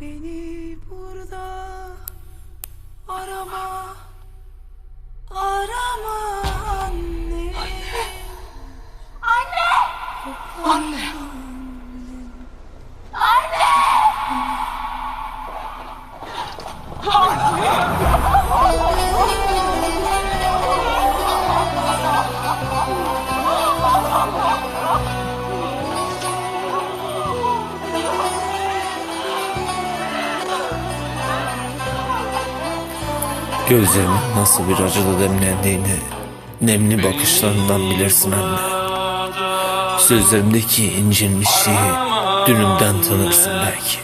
Beni burada arama Arama anne Gözlerimin nasıl bir acılı demlendiğini nemli bakışlarından bilirsin anne. Sözlerimdeki incinmişliği dünümden tanırsın belki.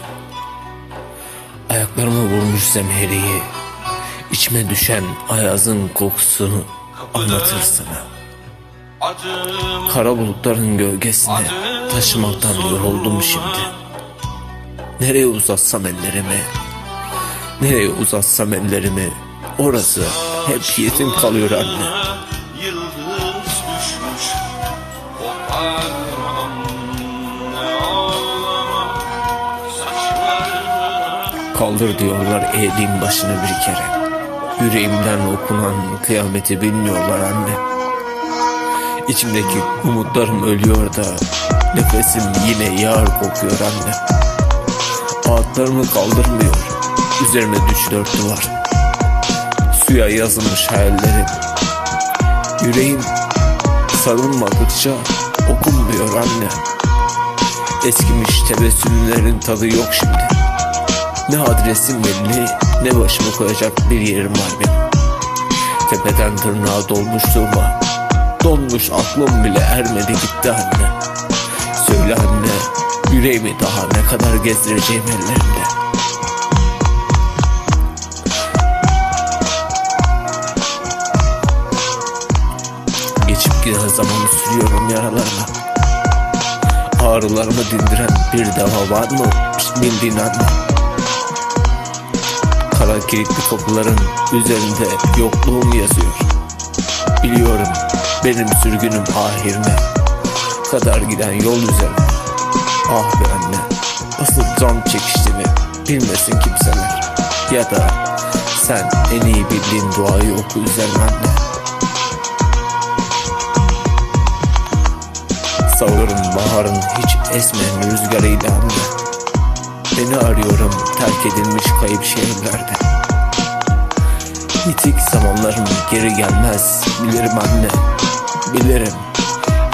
Ayaklarıma vurmuş zemheriyi, içime düşen ayazın kokusunu anlatır sana. Kara bulutların gölgesine taşımaktan yoruldum şimdi. Nereye uzatsam ellerimi, Nereye uzatsam ellerimi orası hep yetim kalıyor anne. Kaldır diyorlar eğdiğim başını bir kere. Yüreğimden okunan kıyameti bilmiyorlar anne. İçimdeki umutlarım ölüyor da nefesim yine yağar kokuyor anne. Ağıtlarımı kaldırmıyor. Üzerime düş dört duvar. Suya yazılmış hayallerim. Yüreğim sarılmadıkça okunmuyor anne. Eskimiş tebessümlerin tadı yok şimdi. Ne adresim belli ne başımı koyacak bir yerim var benim. Tepeden tırnağa dolmuşluğuma donmuş aklım bile ermedi gitti anne. Söyle anne yüreğimi daha ne kadar gezdireceğim ellerimde. Zamanı sürüyorum yaralarına. Ağrılarımı dindiren bir deva var mı bildiğin anne? Kara kilitli kapıların üzerinde yokluğum yazıyor. Biliyorum benim sürgünüm ahirine kadar giden yol üzerinde. Ah be anne nasıl can çekiştiğini bilmesin kimseler. Ya da sen en iyi bildiğin duayı oku üzerine anne. Savururum baharın hiç esmeyen rüzgarıyla anne. Beni arıyorum terk edilmiş kayıp şehirlerde. Yitik zamanlarım geri gelmez bilirim anne. Bilirim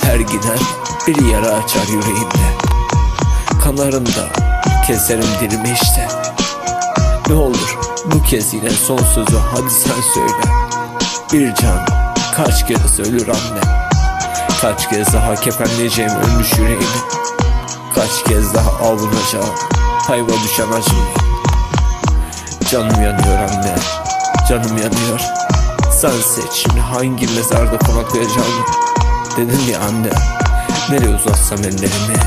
her giden bir yara açar yüreğimde. Kanarım da keserim dilimi işte. Ne olur bu kez yine son sözü hadi sen söyle. Bir can kaç kere söyler anne. Kaç kez daha kefenleyeceğim ölmüş yüreğimi Kaç kez daha avlanacağım Hayva düşen acımla Canım yanıyor anne Canım yanıyor. Sen seç şimdi hangi mezarda konaklayacağım Dedim ya anne Nereye uzatsam ellerimi.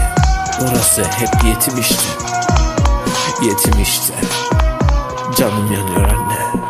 Orası hep yetim işte. Yetim işte. Canım yanıyor anne